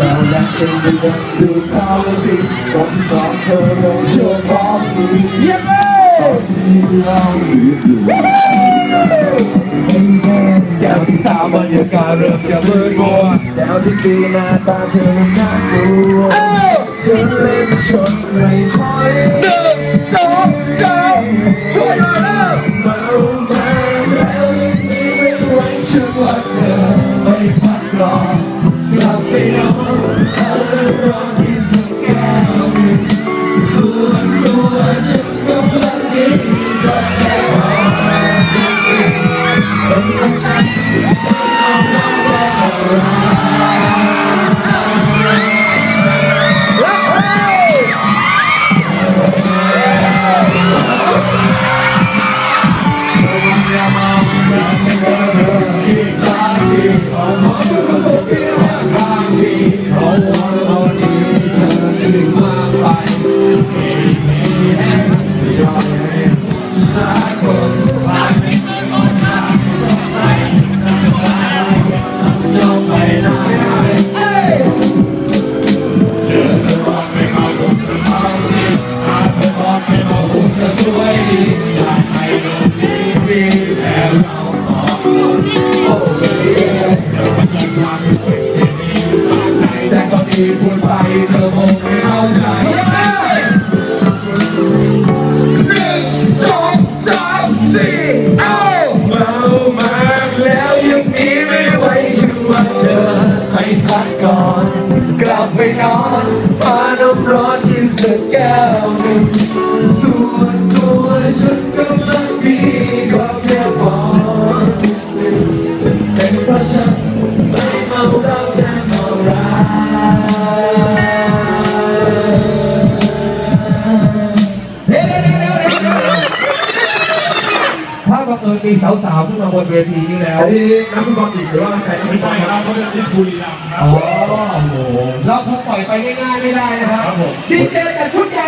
เจ้ายังเป็นเด็กดูข่าวดีผมสอนเธอลงชั่วพร้อมดีเยี่ยมเลยที่เราอยู่แก้วที่สามบรรยากาศเริ่มจะมืดมัวแก้วที่สี่หน้าตาเธอน่ากลัวเธอเล่นชนไม่ถอย กลับไปนอนเอารื่องราวที่สักแก้วส่วนตัวฉันกำลังดีก็แค่พอแต่ตอน นี้พูดไปเธอคงไม่เข้าใจหนึ่งสองสามสี่เอาเมามากแล้วยังหนีไม่ไหวยังว่าเธอให้พักก่อน กลับไปนอนพาน้ำร้อนกินสักแก้วหนึ่งส่วนตัวฉันกำลัง มีสาวๆขึ้นมาบนเวทีนี้แล้วอันนี้นักฟุตบอลอีกหรือว่าใครไม่ใช่ครับเขาเป็นที่บุรีรัมย์ครัอ๋บอโหเราคงปล่อยไปง่ายๆไม่ได้นะครับครับผม ดีเจแต่ชุดใหญ่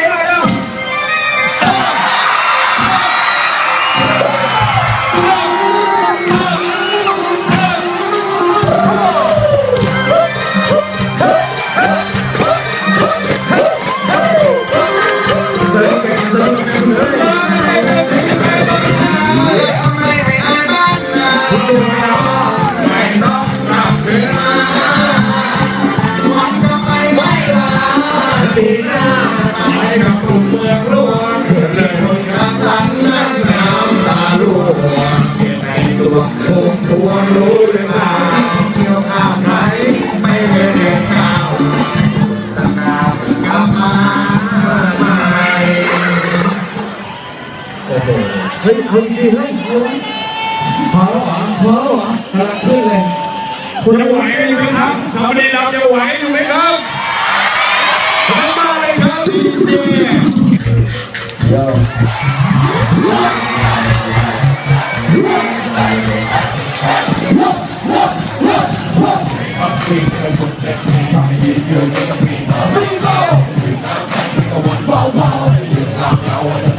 ตัวทุกตัวรู้เรื่องราเกี่ยวข้าวไหนไม่เคยเรียนข่าวสนามกลับมาใหม่โอ้โหเฮ้ยเอาดีเฮ้ยเอาดิพอแล้วเหรอพอแล้วเหรอกำลังขึ้นเลยคุณจะไหวไหมครับชาวบุรีรัมย์จะไหวอยู่ไหมครับมาเลยครับดีเจ 我我我我，他吹起了从前的皮囊，一样的皮囊，皮囊，皮囊，吹起了我的包包，皮囊。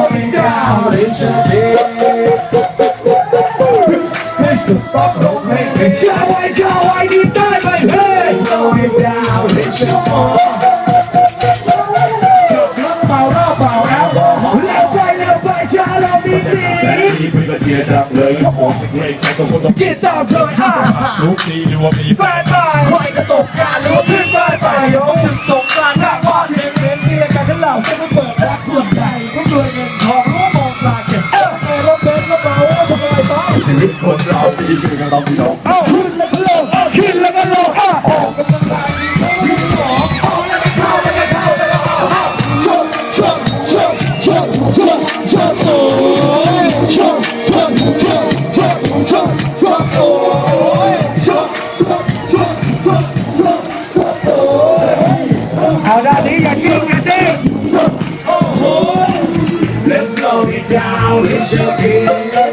Slow it down, it's a bit. Hey, stop, don't make me shout, I shout, I need that, my hey. Slow it down, it's a bit. เป่าเราเป่าแล้วแล้วไปแล้วไปช้าเราดีดีแสนดีเพื่อนเชียร์จังเลยเขาบอกเกรงใจตัวคนต้องกินตามเธออะทุกทีรวมมีแฟนบ่ายคอยกระตกการหรือว่าขึ้นบ้านไปยกถึงสงกานหน้าว่าเสียงเสียงเสียงกันทั้งเหล่าจะไม่เปิดรักส่วนใหญ่ต้องรวยเงิน 我知道你是领导，领导。冲了个头，亲了个头。吼！冲冲冲冲冲冲头！冲冲冲冲冲冲头！冲冲冲冲冲冲头！好，这里要听一听。Let's go down in the city。